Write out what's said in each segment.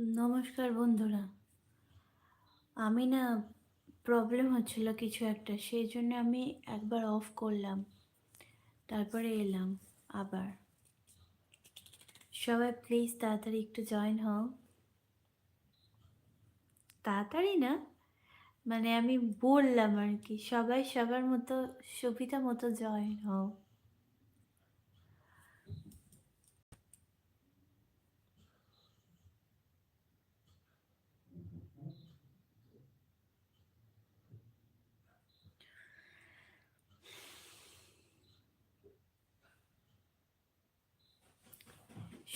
নমস্কার বন্ধুরা। আমি না প্রবলেম হচ্ছিল কিছু একটা, সেই জন্য আমি একবার অফ করলাম। তারপরে এলাম আবার। সবাই প্লিজ তাড়াতাড়ি একটু জয়েন হও। তাড়াতাড়ি না? মানে আমি বললাম আর কি, সবাই সবার মতো সুবিধা মতো জয়েন হও।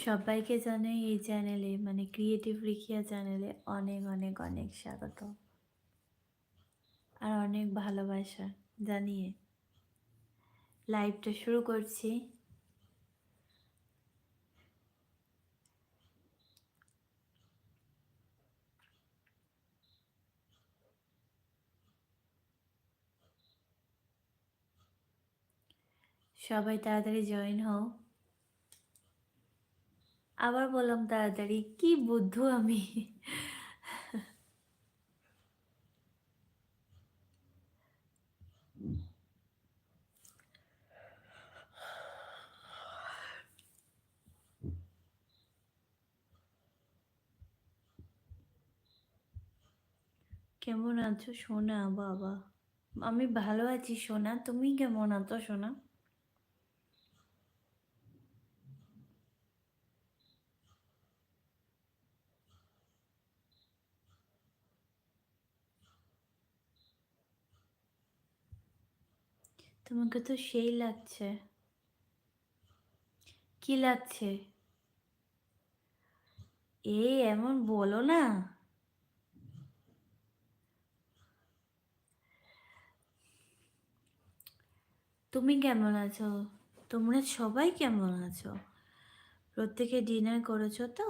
সবাইকে জানাই এই চ্যানেলে মানে ক্রিয়েটিভ রিখিয়া চ্যানেলে অনেক অনেক অনেক স্বাগত। আর অনেক ভালোবাসা জানিয়ে লাইভটা শুরু করছি। সবাই তাড়াতাড়ি জয়েন হও। আবার বললাম তাড়াতাড়ি, কি বুদ্ধ আমি। কেমন আছো সোনা বাবা? আমি ভালো আছি সোনা, তুমি কেমন আছো সোনা? তোমাকে তো সেই লাগছে। কি লাগছে? এই এমন বলো না। তুমি কেমন আছো? তোমরা সবাই কেমন আছো? প্রত্যেকে ডিনার করেছ তো?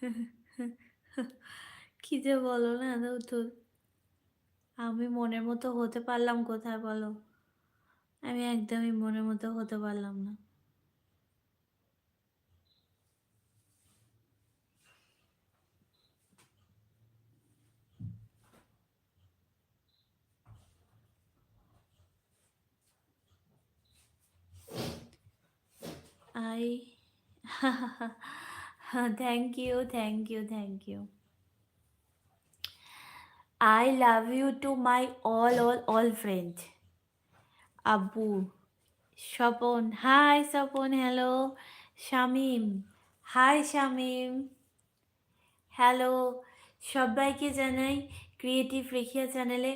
কি যে বলো না তো আমি মনের মতো হতে পারলাম কোথায় বলো? আমি একদমই মনের মতো হতে পারলাম না। I thank you thank you thank you I love you to my all, all, all friends. আব্বু Swapan hi Swapan hello Shamim hi Shamim hello সবাইকে জানাই ক্রিয়েটিভ রেখিয়া চ্যানেলে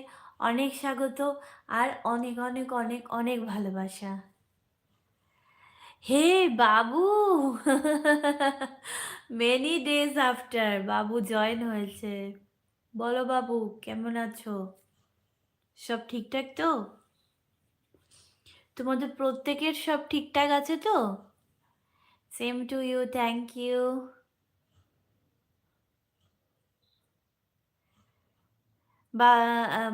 অনেক স্বাগত আর অনেক অনেক অনেক অনেক ভালোবাসা। হে বাবু! মেনি ডেজ আফটার বাবু জয়েন হয়েছে। বলো বাবু, কেমন আছো? সব ঠিকঠাক তো? তোমাদের প্রত্যেকের সব ঠিকঠাক আছে তো? Same to you thank you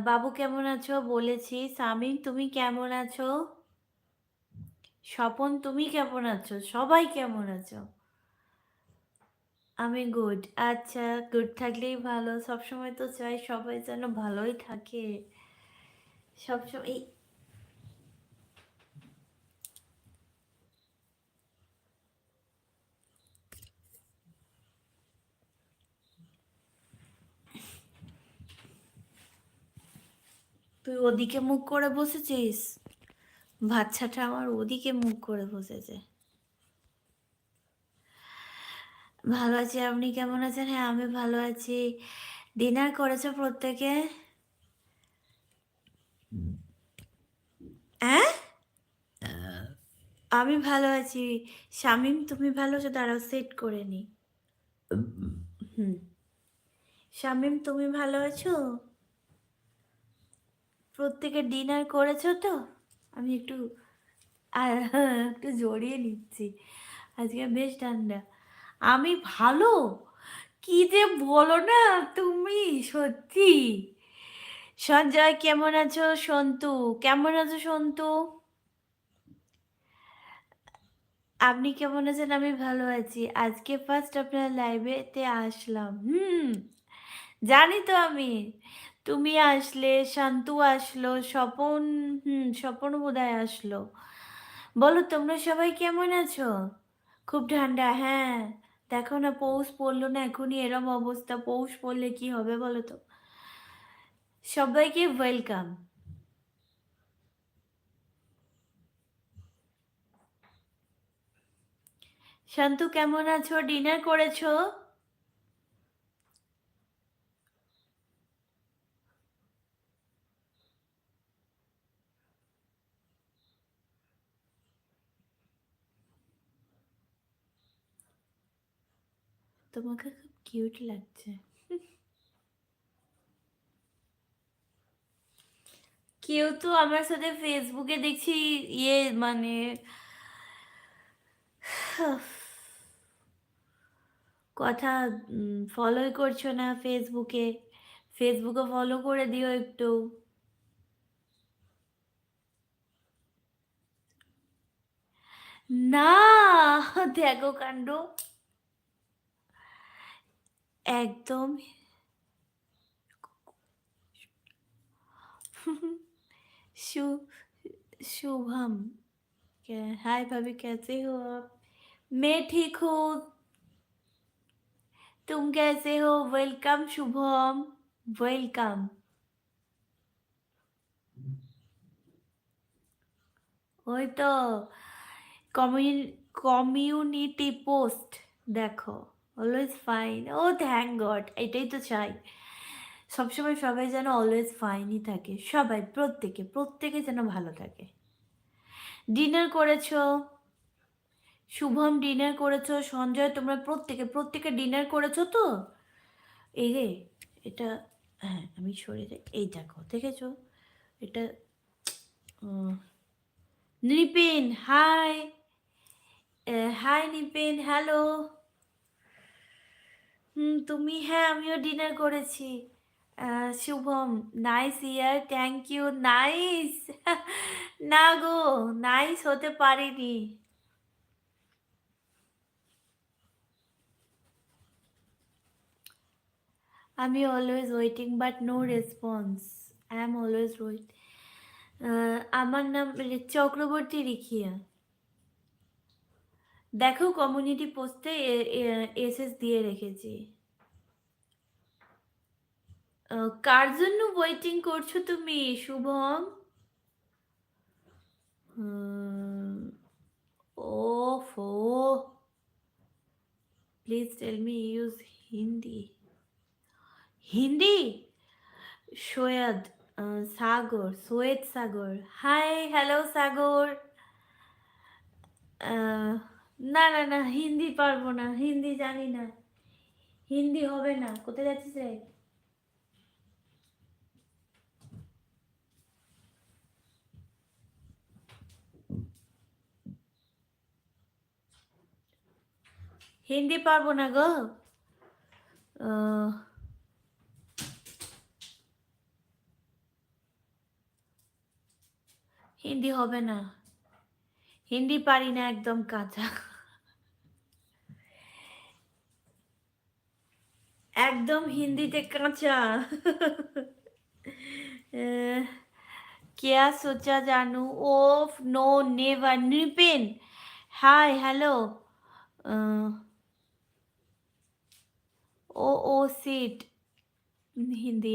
বাবু কেমন আছো? বলেছি। সামিম, তুমি কেমন আছো? স্বপন, তুমি কেমন আছো? সবাই কেমন আছো? আমি গুড আচ্ছা গুড থাকলেই ভালো। সবসময় তো চাই সবাই যেন ভালোই থাকে। সবসময় তুই ওদিকে মুখ করে বসেছিস? বাচ্চাটা আমার ওদিকে মুখ করে বসেছে। ভালো আছি আপনি কেমন আছেন? হ্যাঁ আমি ভালো আছি। ডিনার করেছ প্রত্যেকে? হ্যাঁ আমি ভালো আছি। শামিম তুমি ভালো আছো? দাঁড়াও সেট করে নি। হুম। শামিম তুমি ভালো আছো? প্রত্যেকে ডিনার করেছ তো? আমি একটু একটু জড়িয়ে নিচ্ছি। আজকে বেশ ঠান্ডা। আমি ভালো? কি যে বলো না তুমি, সত্যি। সঞ্জয়, কেমন আছো? সন্তু, কেমন আছো সন্তু? আপনি কেমন আছেন? আমি ভালো আছি। আজকে ফার্স্ট আপনার লাইভেতে আসলাম। হুম, জানি তো আমি। তুমি আসলে, শান্তু আসলো, স্বপন, হুম, স্বপন বোধহয় আসলো। বলো, তোমরা সবাই কেমন আছো? খুব ঠান্ডা হ্যাঁ। দেখো না, পৌষ পড়ল না এখনই, এরম অবস্থা, পৌষ পড়লে কি হবে বলো তো? সবাইকে ওয়েলকাম শান্তু, কেমন আছো? ডিনার করেছ? তোমাকে খুব কিউট লাগছে। কেউ তো আমার সাথে ফেসবুকে দেখছি ইয়ে মানে কথা ফলোই করছ না ফেসবুকে ফেসবুকে ফলো করে দিও একটু। না, দেখো কাণ্ড। একদম शु शुभम क्या हाय भाभी कैसे हो आप मैं ठीक हूँ तुम कैसे हो वेलकम शुभम वेलकम ওই তো কমিউনিটি পোস্ট দেখো always fine oh thank God এটাই তো চাই। সবসময় সবাই যেন অলওয়েজ ফাইনই থাকে। সবাই, প্রত্যেকে প্রত্যেকে যেন ভালো থাকে। ডিনার করেছ? শুভম ডিনার করেছ? সঞ্জয়, তোমরা প্রত্যেকে প্রত্যেকে ডিনার করেছ তো? এই রে এটা হ্যাঁ আমি সরে যাই। এই দেখো, দেখেছ? এটা Nipin hi hi Nipin hello তুমি হ্যাঁ আমিও ডিনার করেছি। শুভম নাইস ইয়ার থ্যাংক ইউ নাইস না গো নাইস হতে পারিনি। আমি always waiting but no response I am always wait আমার নাম চক্রবর্তী রিখিয়া। দেখো কমিউনিটি পোস্টে এসএস দিয়ে রেখেছি। কার জন্য ওয়েটিং করছ তুমি, Shubham? ওফো। Please tell me use Hindi Hindi Syed Sagar Syed Sagar hi hello Sagar না না না, হিন্দি পারব না, হিন্দি জানি না। হিন্দি হবে না, কোথায় যাচ্ছিস রে? হিন্দি পারব না গো। হিন্দি হবে না। হিন্দি পারি না একদম কাঁচা। একদম হিন্দিতে কাঁচা। কেয়া সোচা জানু? ও no, never, Nipen. Hi, hello. Oh oh, sit. Hindi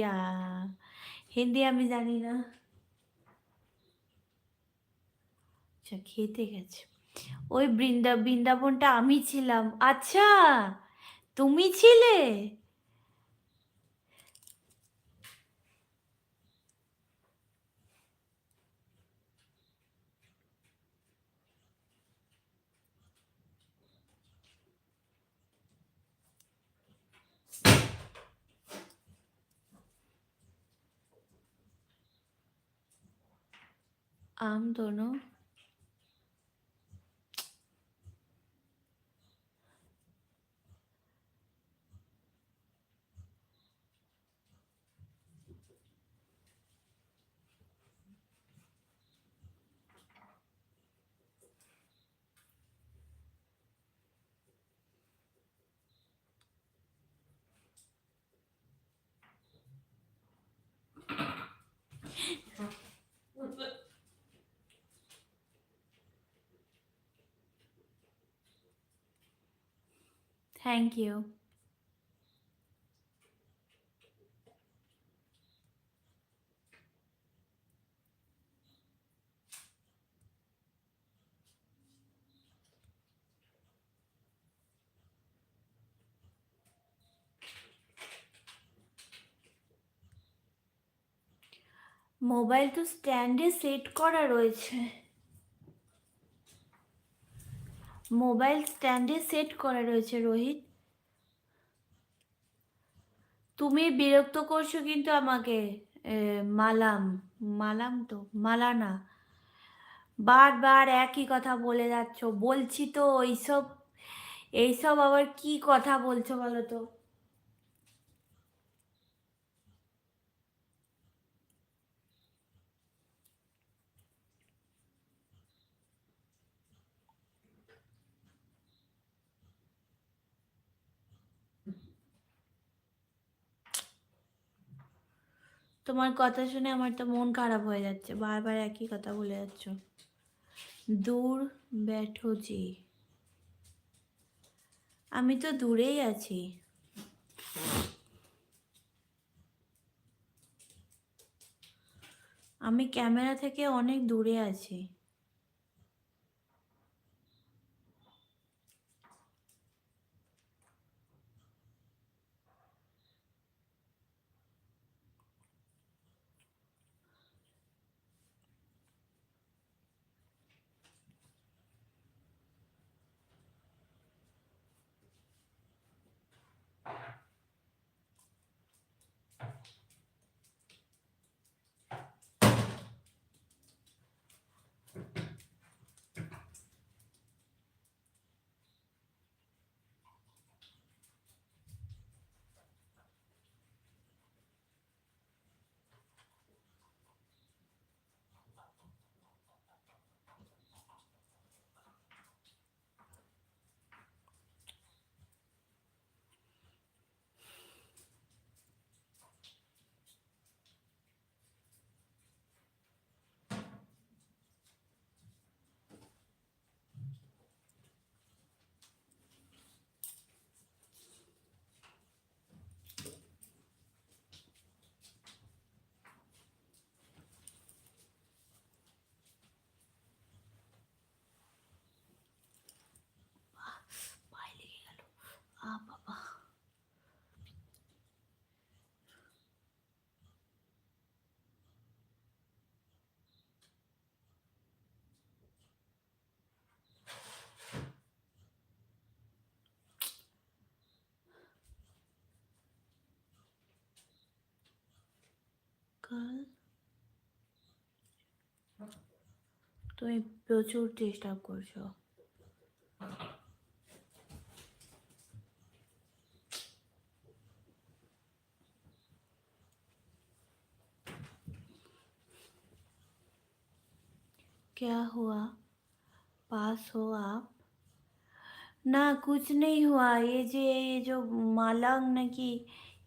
Hindi আমি জানি না। আচ্ছা খেতে গেছে। ওই বৃন্দা, বৃন্দাবনটা আমি ছিলাম। আচ্ছা তুমি ছিলে? आम दोनों থ্যাংক ইউ মোবাইল তো স্ট্যান্ডে সেট করা রয়েছে। মোবাইল স্ট্যান্ডে সেট করা রয়েছে, রোহিত। তুমি বিরক্ত করছ কিন্তু আমাকে মালাম মালাম তো, মালানা। বারবার একই কথা বলে যাচ্ছ, বলছি তো এইসব এইসব আবার কি কথা বলছো বলো তো? তোমার কথা শুনে আমার তো মন খারাপ হয়ে যাচ্ছে। বারবার একই কথা বলে যাচ্ছ। দূর ব্যাঠো জি আমি তো দূরেই আছি। আমি ক্যামেরা থেকে অনেক দূরে আছি। কাল তুমি প্রচুর ডিস্টার্ব করছো क्या हुआ पास हो आप ना कुछ नहीं हुआ ये जो ये जो मालंग नाकि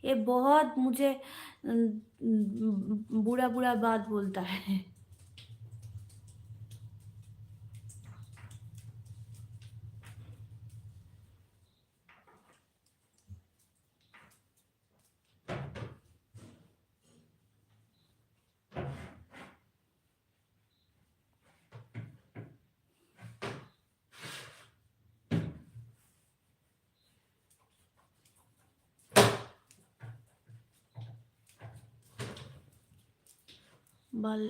ये बहुत मुझे बुरा बुरा बात बोलता है। বল।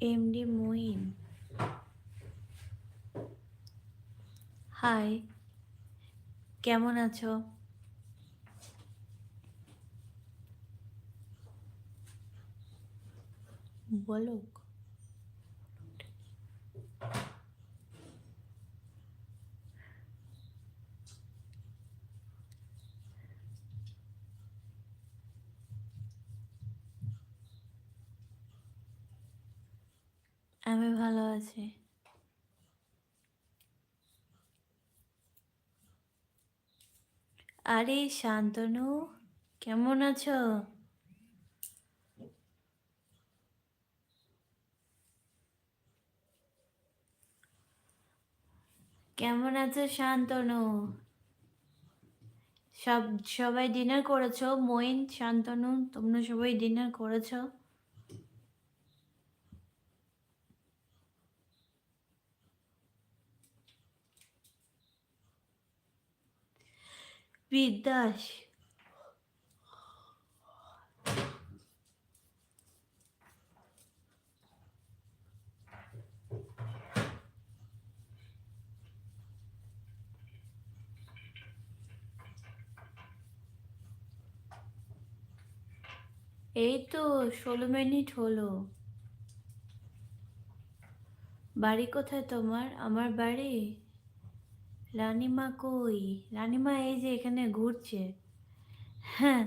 এমডি মুইন হাই কেমন আছো? বলো। আমি ভালো আছি। আরে শান্তনু, কেমন আছো? কেমন আছো শান্তনু? সব, সবাই ডিনার করেছ? মইন শান্তনু, তোমরা সবাই ডিনার করেছ? বিদ্যাস। এই তো ষোলো মিনিট হলো। বাড়ি কোথায় তোমার? আমার বাড়ি? রানিমা কই? রানিমা এই যে এখানে ঘুরছে। হ্যাঁ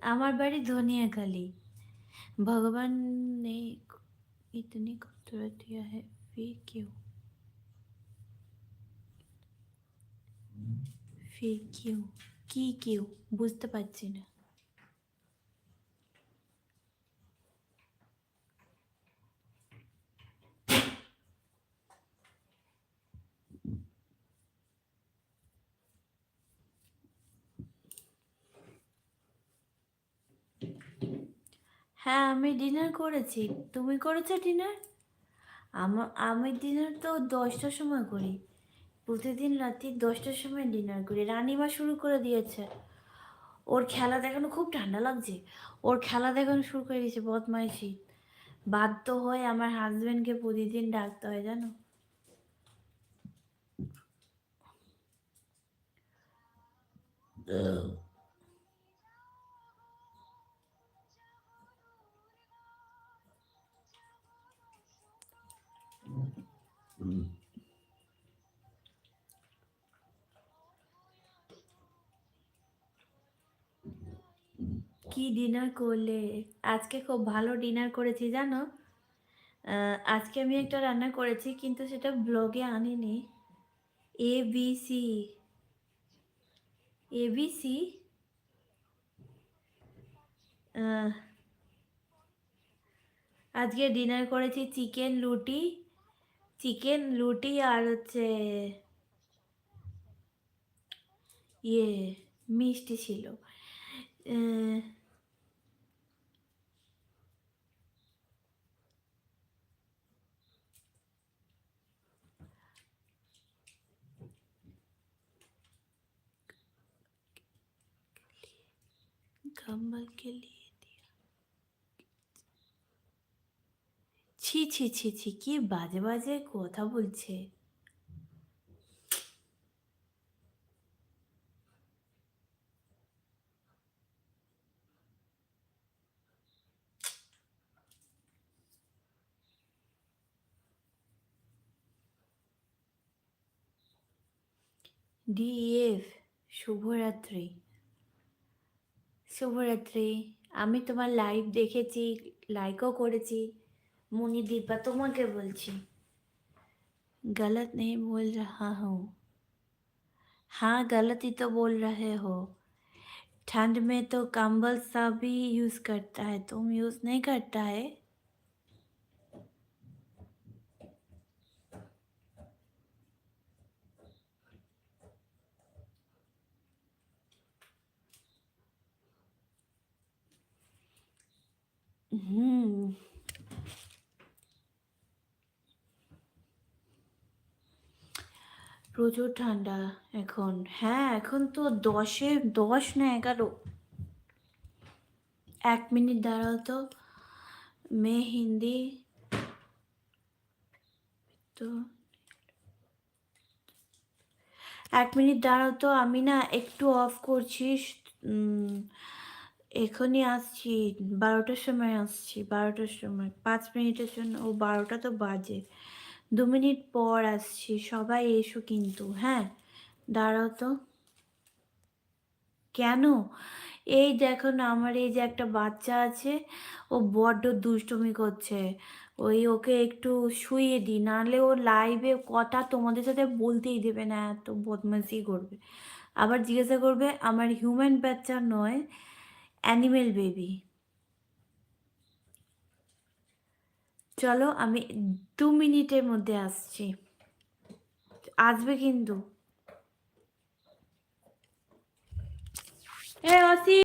আমার বাড়ি ধনিয়াখালি। ভগবান নেই, ইতনি খুবসুরত ফির কেউ? ফির কেউ? কি কেউ? বুঝতে পারছি না। হ্যাঁ আমি ডিনার করেছি। তুমি করেছ ডিনার আমার আমি ডিনার তো দশটার সময় করি। প্রতিদিন রাত্রি দশটার সময় ডিনার করি। রানিমা শুরু করে দিয়েছে। ওর খেলা দেখানো খুব ঠান্ডা লাগছে। ওর খেলা দেখানো শুরু করে দিয়েছে, বদমাইশি। বাধ্য হয়ে আমার হাজব্যান্ডকে প্রতিদিন ডাকতে হয়, জানো? কি ডিনার করলে? আজকে খুব ভালো ডিনার করেছি, জানো? আজকে আমি একটা রান্না করেছি, কিন্তু সেটা ব্লগে আনিনি। A B C A B C আজকে ডিনার করেছি চিকেন রুটি চিকেন রুটি আর হচ্ছে ইয়ে মিষ্টি ছিল। আহ, कम्बल के लिए दिया ছি ছি ছি ছি কি বাজে বাজে কথা বলছে ডিএফ শুভরাত্রি শুভরাত্রি আমি তোমার লাইভ দেখেছি লাইকও করেছি মুনি দীপা তোমাকে বলছি गलत नहीं बोल रहा हूँ हाँ गलत ही तो बोल रहे हो ठंड में तो कंबल सभी यूज़ करता है तुम यूज़ नहीं करता है হুম। প্রচুর ঠান্ডা এখন। হ্যাঁ এখন তো দশে, দশ না এগারো। এক মিনিট দাঁড়াও তো। মে, হিন্দি। তো এক মিনিট দাঁড়াও তো। আমি না একটু অফ করছি। এখনই আসছি, বারোটার সময় আসছি, বারোটার সময়। পাঁচ মিনিটের জন্য, ও বারোটা তো বাজে। দু মিনিট পর আসছি, সবাই এসো কিন্তু হ্যাঁ? দাঁড়াও তো। কেন? এই দেখো না, আমার এই যে একটা বাচ্চা আছে, ও বড্ড দুষ্টুমি করছে। ওই ওকে একটু শুয়ে দিই, নাহলে ও লাইভে কথা তোমাদের সাথে বলতেই দেবে না, এত বদমাশি করবে। আবার জিজ্ঞাসা করবে, আমার হিউম্যান বাচ্চা নয় অ্যানিমেল বেবি। চলো আমি দু মিনিটের মধ্যে আসছি। আসবে কিন্তু। হ্যাঁ অসি